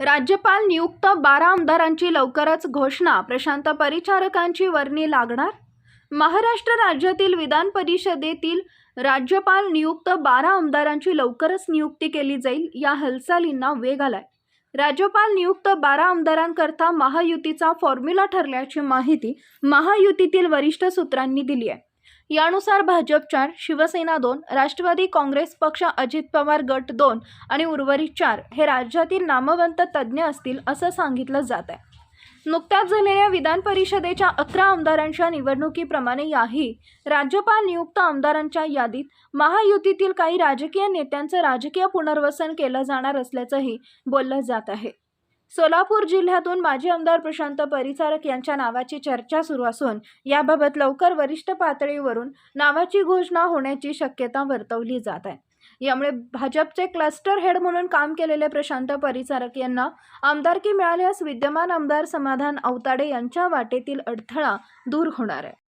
राज्यपाल नियुक्त बारा आमदारांची लवकरच घोषणा. प्रशांत परिचारकांची वर्णी लागणार? महाराष्ट्र राज्यातील विधान परिषदेतील राज्यपाल नियुक्त बारा आमदारांची लवकरच नियुक्ती केली जाईल या हालचालींना वेग आलाय. राज्यपाल नियुक्त बारा आमदारांकरता महायुतीचा फॉर्म्युला ठरल्याची माहिती महायुतीतील वरिष्ठ सूत्रांनी दिली आहे यानुसार भाजप चार शिवसेना दोन राष्ट्रवादी काँग्रेस पक्ष अजित पवार गट दोन आणि उर्वरित चार हे राज्यातील नामवंत तज्ज्ञ असतील असं सांगितलं जात आहे नुकत्याच झालेल्या विधान परिषदेच्या अकरा आमदारांच्या निवडणुकीप्रमाणे याही राज्यपाल नियुक्त आमदारांच्या यादीत महायुतीतील काही राजकीय नेत्यांचं राजकीय पुनर्वसन केलं जाणार असल्याचंही बोललं जात आहे. सोलापूर जिल्ह्यातून माजी आमदार प्रशांत परिचारक यांच्या नावाची चर्चा सुरू असून याबाबत लवकर वरिष्ठ पातळीवरून नावाची घोषणा होण्याची शक्यता वर्तवली जात आहे. यामुळे भाजपचे क्लस्टर हेड म्हणून काम केलेले प्रशांत परिचारक यांना आमदारकी मिळाल्यास विद्यमान आमदार समाधान अवताडे यांच्या वाटेतील अडथळा दूर होणार आहे.